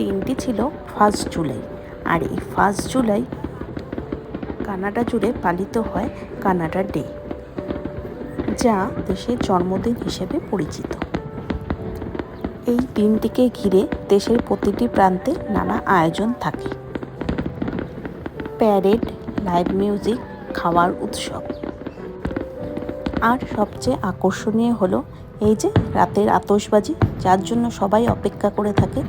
দিনটি ছিল first July. আর এই ফার্স্ট জুলাই কানাডা জুড়ে পালিত হয় কানাডা ডে, যা দেশের জন্মদিন হিসেবে পরিচিত। এই দিনটিকে ঘিরে দেশের প্রতিটি প্রান্তে নানা আয়োজন থাকে। প্যারেড, লাইভ মিউজিক, খাওয়ার উৎসব। আর সবচেয়ে আকর্ষণীয় হলো এই যে রাতের আতশবাজি, যার জন্য সবাই অপেক্ষা করে থাকে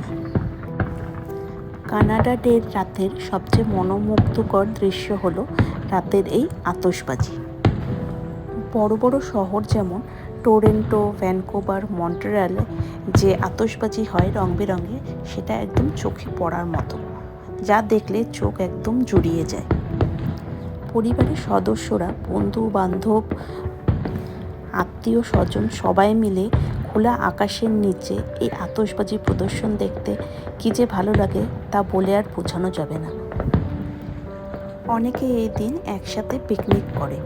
কানাডা ডের রাতের সবচেয়ে মনোমুগ্ধকর দৃশ্য হলো রাতের এই আতসবাজি বড় বড় শহর যেমন টোরেন্টো, ভ্যানকোভার, মন্ট্রিয়ালে, যে আতসবাজি হয় রং বেরঙে, সেটা একদম চোখে পড়ার মতো, যা দেখলে চোখ একদম জুড়িয়ে যায়। পরিবারের সদস্যরা বন্ধু বান্ধব আত্মীয় স্বজন সবাই মিলে খোলা আকাশের নিচে এই আতশবাজি প্রদর্শন দেখতে কী যে ভালো লাগে তা বলে আর বোঝানো যাবে না। অনেকে এই দিন একসাথে পিকনিক করে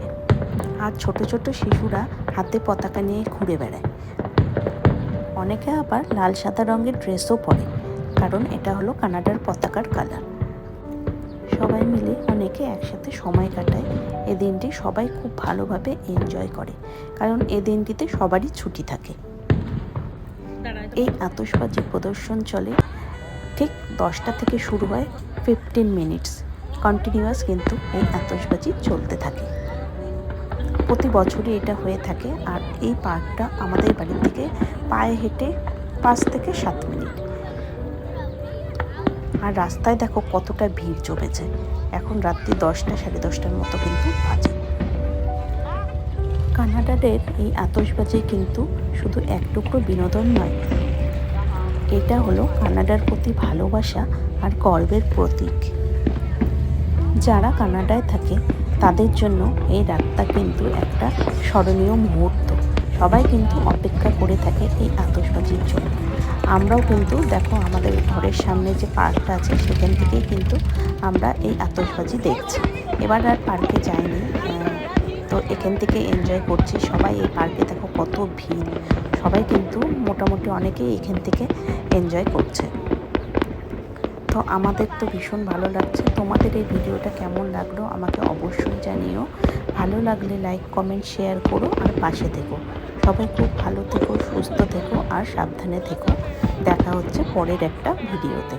আর ছোট ছোট শিশুরা হাতে পতাকা নিয়ে ঘুরে বেড়ায়। অনেকে আবার লাল সাদা রঙের ড্রেসও পরে, কারণ এটা হলো কানাডার পতাকার কালার। সবাই মিলে অনেকে একসাথে সময় কাটায়। এ দিনটি সবাই খুব ভালোভাবে এনজয় করে, কারণ এ দিনটিতে সবারই ছুটি থাকে। এই আতশবাজি প্রদর্শন চলে ঠিক দশটা থেকে শুরু হয় ফিফটিন মিনিটস কন্টিনিউয়াস কিন্তু এই আতশবাজি চলতে থাকে। প্রতি বছরই এটা হয়ে থাকে আর এই পার্কটা আমাদের বাড়ি থেকে পায়ে হেঁটে পাঁচ থেকে সাত মিনিট। আর রাস্তায় দেখো কতটা ভিড় জমেছে। এখন রাত্রি দশটা সাড়ে দশটার মতো কিন্তু বাজে। কানাডাদের এই আতশবাজি কিন্তু শুধু এক টুকরো বিনোদন নয়। এটা হলো কানাডার প্রতি ভালোবাসা আর গর্বের প্রতীক। যারা কানাডায় থাকে, তাদের জন্য এই রাতটা কিন্তু একটা স্মরণীয় মুহূর্ত। সবাই কিন্তু অপেক্ষা করে থাকে এই আতশবাজির জন্য। আমরাও কিন্তু দেখো আমাদের ঘরের সামনে যে পার্কটা আছে, সেখান থেকেই কিন্তু আমরা এই আতশবাজি দেখছি। এবার আর পার্কে যাইনি তো এখান থেকে এনজয় করছি। সবাই এই পার্কে দেখো কত ভিড়। সবাই কিন্তু মোটামুটি অনেকেই এখান থেকে এনজয় করছে। তো আমাদের তো ভীষণ ভালো লাগছে। তোমাদের এই ভিডিওটা কেমন লাগল আমাকে অবশ্যই জানিও। ভালো লাগলে লাইক কমেন্ট শেয়ার করো আর পাশে থেকো। সবাই খুব ভালো থেকো, সুস্থ থেকো আর সাবধানে থেকো। দেখা হচ্ছে পরের একটা ভিডিওতে।